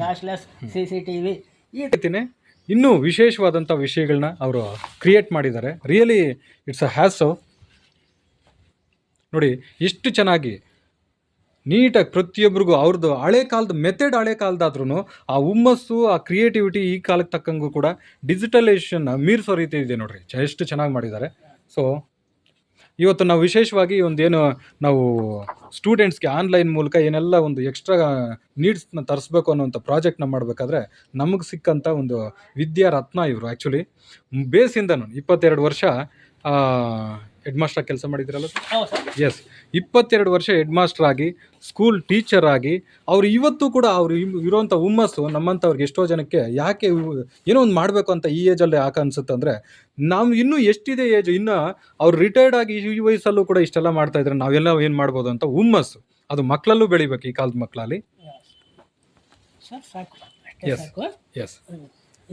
Cashless C C T V ಈ ಹೇಳ್ತೀನಿ, ಇನ್ನೂ ವಿಶೇಷವಾದಂಥ ವಿಷಯಗಳನ್ನ ಅವರು ಕ್ರಿಯೇಟ್ ಮಾಡಿದ್ದಾರೆ. ರಿಯಲಿ ಇಟ್ಸ್ ಅ ಹ್ಯಾಸ್ ನೋಡಿ ಎಷ್ಟು ಚೆನ್ನಾಗಿ ನೀಟಾಗಿ ಪ್ರತಿಯೊಬ್ಬರಿಗೂ ಅವ್ರದ್ದು ಹಳೆ ಕಾಲದ ಮೆಥಡ್ ಹಳೆ ಕಾಲದಾದ್ರೂ ಆ ಹುಮ್ಮಸ್ಸು, ಆ ಕ್ರಿಯೇಟಿವಿಟಿ ಈ ಕಾಲಕ್ಕೆ ತಕ್ಕಂಗೂ ಕೂಡ ಡಿಜಿಟಲೈಸೇಷನ್ ಮೀರಿಸೋ ರೀತಿ ಇದೆ ನೋಡ್ರಿ. ಎಷ್ಟು ಚೆನ್ನಾಗಿ ಮಾಡಿದ್ದಾರೆ. ಸೊ ಇವತ್ತು ನಾವು ವಿಶೇಷವಾಗಿ ಒಂದೇನು ನಾವು ಸ್ಟೂಡೆಂಟ್ಸ್ಗೆ ಆನ್ಲೈನ್ ಮೂಲಕ ಏನೆಲ್ಲ ಒಂದು ಎಕ್ಸ್ಟ್ರಾ ನೀಡ್ಸ್ನ ತರಿಸ್ಬೇಕು ಅನ್ನೋಂಥ ಪ್ರಾಜೆಕ್ಟ್ನ ಮಾಡಬೇಕಾದ್ರೆ ನಮಗೆ ಸಿಕ್ಕಂಥ ಒಂದು ವಿದ್ಯಾರತ್ನ ಇವರು ಆ್ಯಕ್ಚುಲಿ ಬೇಸಿಂದನು ಇಪ್ಪತ್ತೆರಡು ವರ್ಷ ಹೆಡ್ ಮಾಸ್ಟರ್ ಕೆಲಸ ಮಾಡಿದ್ರಲ್ಲ ಸರ್ ಎಸ್ ಇಪ್ಪತ್ತೆರಡು ವರ್ಷ ಹೆಡ್ ಮಾಸ್ಟರ್ ಆಗಿ ಸ್ಕೂಲ್ ಟೀಚರ್ ಆಗಿ ಅವ್ರು ಇವತ್ತು ಕೂಡ ಅವ್ರು ಇರೋಂಥ ಹುಮ್ಮಸ್ಸು ನಮ್ಮಂಥವ್ರಿಗೆ ಎಷ್ಟೋ ಜನಕ್ಕೆ ಯಾಕೆ ಏನೋ ಒಂದು ಮಾಡಬೇಕು ಅಂತ ಈ ಏಜಲ್ಲಿ ಯಾಕೆ ಅನ್ಸುತ್ತೆ ಅಂದರೆ ನಾವು ಇನ್ನೂ ಎಷ್ಟಿದೆ ಏಜ್ ಇನ್ನು ಅವ್ರು ರಿಟೈರ್ಡ್ ಆಗಿ ಈ ವಯಸ್ಸಲ್ಲೂ ಕೂಡ ಇಷ್ಟೆಲ್ಲ ಮಾಡ್ತಾ ಇದ್ರೆ ನಾವೆಲ್ಲ ಏನು ಮಾಡ್ಬೋದು ಅಂತ ಹುಮ್ಮಸ್ಸು. ಅದು ಮಕ್ಕಳಲ್ಲೂ ಬೆಳಿಬೇಕು ಈ ಕಾಲದ ಮಕ್ಕಳಲ್ಲಿ ಎಸ್. ಎಸ್.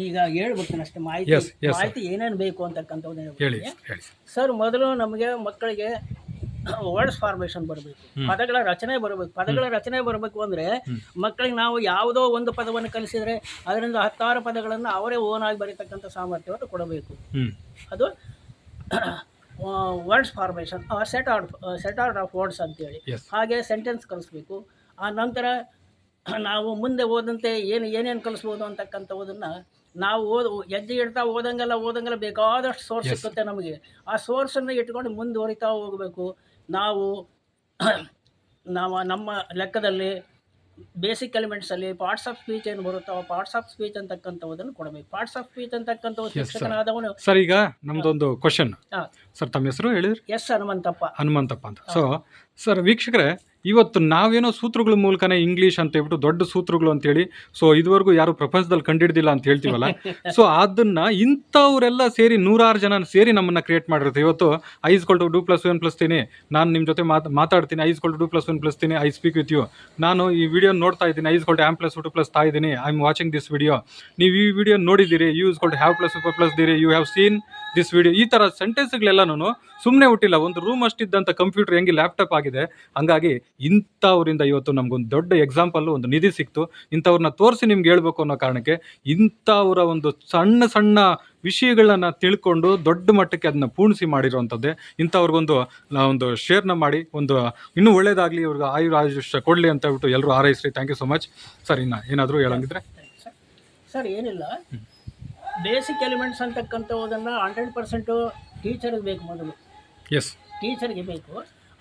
ಈಗ ಹೇಳ್ಬಿಡ್ತೀನಿ ಅಷ್ಟೇ ಮಾಹಿತಿ Yes, yes, sir. ಮಾಹಿತಿ ಏನೇನು ಬೇಕು ಅಂತಕ್ಕಂಥದ್ದು ಹೇಳಿ ಹೇಳ್ಬಿಡ್ತೀನಿ. ಹೇಳಿ ಸರ್ ಮೊದಲು ನಮಗೆ ಮಕ್ಕಳಿಗೆ ವರ್ಡ್ಸ್ ಫಾರ್ಮೇಷನ್ ಬರಬೇಕು. ಪದಗಳ ರಚನೆ ಬರಬೇಕು. ಪದಗಳ ರಚನೆ ಬರಬೇಕು ಅಂದ್ರೆ ಮಕ್ಕಳಿಗೆ ನಾವು ಯಾವುದೋ ಒಂದು ಪದವನ್ನು ಕಲಿಸಿದ್ರೆ ಅದರಿಂದ ಹತ್ತಾರು ಪದಗಳನ್ನು ಅವರೇ ಓನ್ ಆಗಿ ಬರೀತಕ್ಕಂಥ ಸಾಮರ್ಥ್ಯವನ್ನು ಕೊಡಬೇಕು. ಅದು words formation set order set order of words ಅಂತೇಳಿ. ಹೇಳಿ ಹಾಗೆ ಸೆಂಟೆನ್ಸ್ ಕಲಿಸ್ಬೇಕು. ಆ ನಂತರ ನಾವು ಮುಂದೆ ಹೋದಂತೆ ಏನು ಏನೇನು ಕಲಿಸ್ಬೋದು ಅಂತಕ್ಕಂಥವುದನ್ನು ನಾವು ಓದ್ ಹೆಜ್ಜೆ ಇಡ್ತಾ ಓದಂಗೆಲ್ಲ ಓದಂಗೆಲ್ಲ ಬೇಕಾದಷ್ಟು ಸೋರ್ಸ್. ಸಿಕ್ಕುತ್ತೆ ನಮಗೆ. ಆ ಸೋರ್ಸನ್ನು ಇಟ್ಕೊಂಡು ಮುಂದುವರಿತಾ ಹೋಗಬೇಕು. ನಾವು ನಾವು ನಮ್ಮ ಲೆಕ್ಕದಲ್ಲಿ ಬೇಸಿಕ್ ಎಲಿಮೆಂಟ್ಸಲ್ಲಿ ಪಾರ್ಟ್ಸ್ ಆಫ್ ಸ್ಪೀಚ್ ಏನು ಬರುತ್ತೋ ಪಾರ್ಟ್ಸ್ ಆಫ್ ಸ್ಪೀಚ್ ಅಂತಕ್ಕಂಥವುದನ್ನು ಕೊಡಬೇಕು. ಪಾರ್ಟ್ಸ್ ಆಫ್ ಸ್ಪೀಚ್ ಅಂತಕ್ಕಂಥವು sir. ಶಿಕ್ಷಕನಾದವನು ಸರ್ ಈಗ ನಮ್ದೊಂದು ಕ್ವಶನ್ ಸರ್ ತಮ್ಮ ಹೆಸರು ಹೇಳಿದ್ರಿ? ಎಸ್ ಹನುಮಂತಪ್ಪ. ಹನುಮಂತಪ್ಪ ಅಂತ. ಸೊ ಸರ್ ವೀಕ್ಷಕರೇ ಇವತ್ತು ನಾವೇನೋ ಸೂತ್ರಗಳ ಮೂಲಕನೇ ಇಂಗ್ಲೀಷ್ ಅಂತ ಹೇಳ್ಬಿಟ್ಟು ದೊಡ್ಡ ಸೂತ್ರಗಳು ಅಂತೇಳಿ ಸೊ ಇದುವರೆಗೂ ಯಾರು ಪ್ರಪಂಚದಲ್ಲಿ ಕಂಡಿಡ್ದಿಲ್ಲ ಅಂತ ಹೇಳ್ತೀವಲ್ಲ? ಸೊ ಅದನ್ನ ಇಂಥವರೆಲ್ಲ ಸೇರಿ ನೂರಾರು ಜನ ಸೇರಿ ನಮ್ಮನ್ನ ಕ್ರಿಯೇಟ್ ಮಾಡಿರುತ್ತೆ. ಇವತ್ತು is called do plus one plus ತೀನಿ ನಾನು ನಿಮ್ಮ ಜೊತೆ ಮಾತು ಮಾತಾಡ್ತೀನಿ. Is called do plus one plus ತೀನಿ I speak with you ನಾನು ಈ ವಿಡಿಯೋ ನೋಡ್ತಾ ಇದ್ದೀನಿ. Is called am plus two plus ತಾ ಇದ್ದೀನಿ I am watching this video ನೀವು ಈ ವಿಡಿಯೋ ನೋಡಿದ್ದೀರಿ. Is called have plus super plus ದಿರಿ you have seen this video ಈ ಥರ ಸೆಂಟೆನ್ಸ್ಗಳೆಲ್ಲನೂ ಸುಮ್ಮನೆ ಹುಟ್ಟಿಲ್ಲ. ಒಂದು ರೂಮ್ ಅಷ್ಟಿದ್ದಂಥ ಕಂಪ್ಯೂಟರ್ ಹೆಂಗೆ ಲ್ಯಾಪ್ಟಾಪ್ ಆಗಿದೆ. ಹಂಗಾಗಿ ಇಂಥವರಿಂದ ಇವತ್ತು ನಮಗೊಂದು ದೊಡ್ಡ ಎಕ್ಸಾಂಪಲ್ಲು ಒಂದು ನಿಧಿ ಸಿಕ್ತು. ಇಂಥವ್ರನ್ನ ತೋರಿಸಿ ನಿಮ್ಗೆ ಹೇಳ್ಬೇಕು ಅನ್ನೋ ಕಾರಣಕ್ಕೆ ಇಂಥವರ ಒಂದು ಸಣ್ಣ ಸಣ್ಣ ವಿಷಯಗಳನ್ನ ತಿಳ್ಕೊಂಡು ದೊಡ್ಡ ಮಟ್ಟಕ್ಕೆ ಅದನ್ನ ಪೂರ್ಣಿಸಿ ಮಾಡಿರುವಂಥದ್ದೇ ಇಂಥವ್ರಿಗೊಂದು ಒಂದು ಶೇರ್ನ ಮಾಡಿ ಒಂದು ಇನ್ನೂ ಒಳ್ಳೇದಾಗಲಿ ಇವ್ರಿಗೆ ಆಯುರ್ ಆಯುಷ್ಯ ಕೊಡಲಿ ಅಂತ ಹೇಳ್ಬಿಟ್ಟು ಎಲ್ಲರೂ ಹಾರೈಸ್ರಿ. Thank you so much sir ಇನ್ನು ಏನಾದರೂ ಹೇಳಂಗಿದ್ರೆ? ಸರ್ ಏನಿಲ್ಲ. ಬೇಸಿಕ್ ಎಲಿಮೆಂಟ್ಸ್ ಅಂತಕ್ಕಂಥವುದನ್ನು ಹಂಡ್ರೆಡ್ ಪರ್ಸೆಂಟು ಟೀಚರ್ಗೆ ಬೇಕು ಮೊದಲು. ಎಸ್ ಟೀಚರ್ಗೆ ಬೇಕು.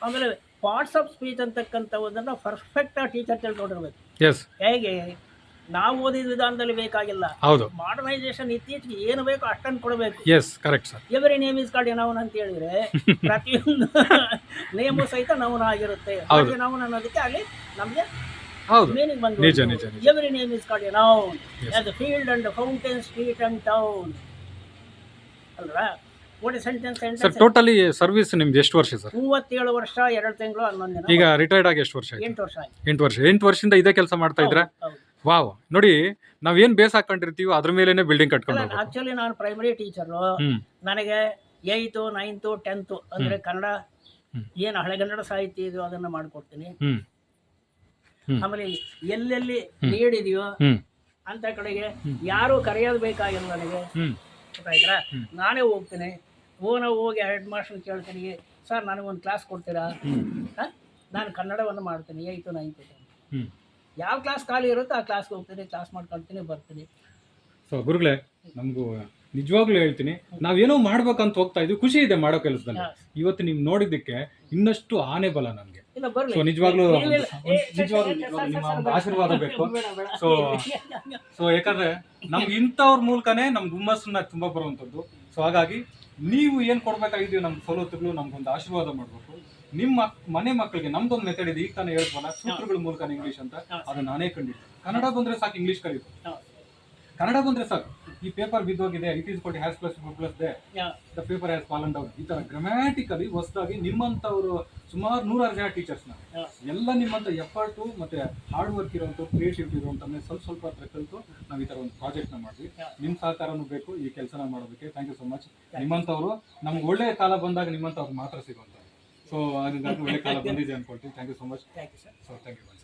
ಆಮೇಲೆ ಪಾರ್ಟ್ಸ್ ಆಫ್ ಸ್ಪೀಚ್ ಅಂತಕ್ಕಂಥವುದನ್ನು ಪರ್ಫೆಕ್ಟಾಗಿ ಟೀಚರ್ ತಿಳ್ಕೊಂಡಿರ್ಬೇಕು ಎಸ್ ಹೇಗೆ? ನಾವು ಓದಿದ ವಿಧಾನದಲ್ಲಿ ಬೇಕಾಗಿಲ್ಲ. ಹೌದು. ಮಾಡರ್ನೈಸೇಷನ್ ಇತ್ತೀಚೆಗೆ ಏನು ಬೇಕೋ ಅಷ್ಟನ್ನು ಕೊಡಬೇಕು. Yes correct sir every name is called ನಾವು ಅಂತ ಹೇಳಿದ್ರೆ ಪ್ರತಿಯೊಂದು ನೇಮು ಸಹಿತ ನೌನ್ ಆಗಿರುತ್ತೆ. ಹೌದು. ನೌನ್ ಅನ್ನೋದಕ್ಕೆ ಅಲ್ಲಿ ನಮಗೆ ಹೌದು. ಮೀನಿಂಗ್ ಬಂದು ನಿಜ, ನಿಜ, ನಿಜ. Every name is called noun. As field and fountain street and town ಅಲ್ವಾ? ಒಂದು sentence sir sentence totally service ನಿಮ್ದು ಎಷ್ಟು ವರ್ಷ ಸರ್ ಮೂವತ್ತೇಳು ವರ್ಷ ಎರಡು ತಿಂಗಳು ಹನ್ನೊಂದು ದಿನ ಈಗ ರಿಟೈರ್ಡ್ ಆಗಿ ಎಷ್ಟು ವರ್ಷ ಆಯ್ತು? ಎಂಟು ವರ್ಷ ಆಯ್ತು. ಎಂಟು ವರ್ಷ. ಎಂಟು ವರ್ಷದಿಂದ ಇದೇ ಕೆಲಸ ಮಾಡ್ತಾ ಇದ್ರೆ ಹೌದು. ವಾವ್. ನೋಡಿ ನಾವೇನ್ ಬೇಸ್ ಹಾಕೊಂಡಿರ್ತೀವಿ ಅದ್ರ ಮೇಲೇನೆ ಬಿಲ್ಡಿಂಗ್ ಕಟ್ಕೊಂಡು ಆ್ಯಕ್ಚುಲಿ ಹೋಗ್ಬೇಕು. ಆಕ್ಚುಲಿ ನಾನು ಪ್ರೈಮರಿ ಟೀಚರು ಹ್ಮ್. ನನಗೆ ಏಯ್ತು ನೈನ್ತು ಟೆಂತು ಅಂದರೆ ಕನ್ನಡ ಹ್ಮ್. ಏನು ಹಳೆಗನ್ನಡ ಸಾಹಿತ್ಯ ಇದು ಅದನ್ನು ಮಾಡಿಕೊಡ್ತೀನಿ. ಹ್ಮ್. ಆಮೇಲೆ ಎಲ್ಲೆಲ್ಲಿ ನೀಡ್ ಇದೆಯೋ ಅಂತ ಕಡೆಗೆ ಯಾರು ಕರೆಯೋದು ಬೇಕಾಗಿಲ್ಲ ನನಗೆ ಗೊತ್ತಾಯ್ತಾ ನಾನೇ ಹೋಗ್ತೀನಿ. ಓನ ಹೋಗಿ ಹೆಡ್ ಮಾಸ್ಟರ್ ಕೇಳ್ತೀನಿ. ಸರ್ ನನಗೊಂದು ಕ್ಲಾಸ್ ಕೊಡ್ತೀರಾ? ನಾನು ಕನ್ನಡವನ್ನು ಮಾಡ್ತೀನಿ. ಏಯ್ತು ನೈನ್ತು ಯಾವ ಕ್ಲಾಸ್ ಖಾಲಿ ಇರುತ್ತೋ ಆ ಕ್ಲಾಸ್ಗೆ ಹೋಗ್ತೀನಿ ಕ್ಲಾಸ್ ಮಾಡ್ಕೊಳ್ತೀನಿ ಬರ್ತೀನಿ. ಸೊ ಗುರುಗಳೇ ನಮಗೂ ನಿಜವಾಗ್ಲೂ ಹೇಳ್ತೀನಿ ನಾವೇನೋ ಮಾಡ್ಬೇಕಂತ ಹೋಗ್ತಾ ಇದ್ವಿ ಖುಷಿ ಇದೆ ಮಾಡೋ ಕೆಲಸದಲ್ಲಿ. ಇವತ್ತು ಇವತ್ತು ನೀವು ನೋಡಿದ್ದಕ್ಕೆ ಇನ್ನಷ್ಟು ಆನೆ ಬಲ ನನಗೆ ಇಲ್ಲ ಬರ್ಲಿ. ಸೊ ನಿಜವಾಗ್ಲೂ ನಿಜವಾಗ್ಲೂ ನಿಮ್ಮ ಒಂದು ಆಶೀರ್ವಾದ ಬೇಕು. ಸೊ ಸೊ ಯಾಕಂದ್ರೆ ನಮ್ಗೆ ಇಂಥವ್ರ ಮೂಲಕನೇ ನಮ್ಗೆ ಹುಮ್ಮಸ್ಸನ್ನ ತುಂಬಾ ಬರುವಂಥದ್ದು. ಸೊ ಹಾಗಾಗಿ ನೀವು ಏನ್ ಕೊಡ್ಬೇಕಾಗಿದ್ದೀವಿ ನಮ್ಮ ಸವಲತ್ತುಗಳು ನಮ್ಗೊಂದು ಆಶೀರ್ವಾದ ಮಾಡ್ಬೇಕು. ನಿಮ್ಮ ಮನೆ ಮಕ್ಕಳಿಗೆ ನಮ್ದೊಂದು ಮೆಥಡ್ ಇದೆ. ಈಗ ತಾನೇ ಹೇಳ್ಬೋಣ ಸೂತ್ರಗಳ ಮೂಲಕ ಇಂಗ್ಲಿಷ್ ಅಂತ. ಅದು ನಾನೇ ಕಂಡಿದ್ದೆ. ಕನ್ನಡ ಬಂದ್ರೆ ಸಾಕು ಇಂಗ್ಲಿಷ್ ಕಲಿಯೋದು ಕನ್ನಡ ಬಂದ್ರೆ ಸಾಕು. ಈ paper ಬಿದ್ದೋಗಿದೆ it is called has plus plus they the paper has fallen down ಈ ತರ ಗ್ರಾಮ್ಯಾಟಿಕಲಿ ಹೊಸದಾಗಿ ನಿಮ್ಮಂಥವ್ರು ಸುಮಾರು ನೂರಾರು ಜನ ಟೀಚರ್ಸ್ನ. ಎಲ್ಲ ನಿಮ್ಮಂಥ ಎಫರ್ಟು ಮತ್ತೆ ಹಾರ್ಡ್ ವರ್ಕ್ ಇರೋಂಥ ಕ್ರಿಯೇಟಿವಿಟಿ ಇರುವಂಥ ಸ್ವಲ್ಪ ಸ್ವಲ್ಪ ಹತ್ರ ಕಲಿತು ನಾವು ಈ ಥರ ಒಂದು ಪ್ರಾಜೆಕ್ಟ್ನ ಮಾಡಿದ್ವಿ. ನಿಮ್ಮ ಸಹಕಾರನೂ ಬೇಕು ಈ ಕೆಲಸನ ಮಾಡೋದಕ್ಕೆ. ಥ್ಯಾಂಕ್ ಯು ಸೊ ಮಚ್ ನಿಮ್ಮಂಥವ್ರು ನಮ್ಗೆ ಒಳ್ಳೆಯ ಕಾಲ ಬಂದಾಗ ನಿಮ್ಮಂಥವ್ರು ಮಾತ್ರ ಸಿಗುವಂಥ ಸೊ ಅದರಿಂದ ಒಳ್ಳೆ ಕಾಲ ಬಂದಿದೆ ಅಂದ್ಕೊಳ್ತೀವಿ thank you so much thank you sir so thank you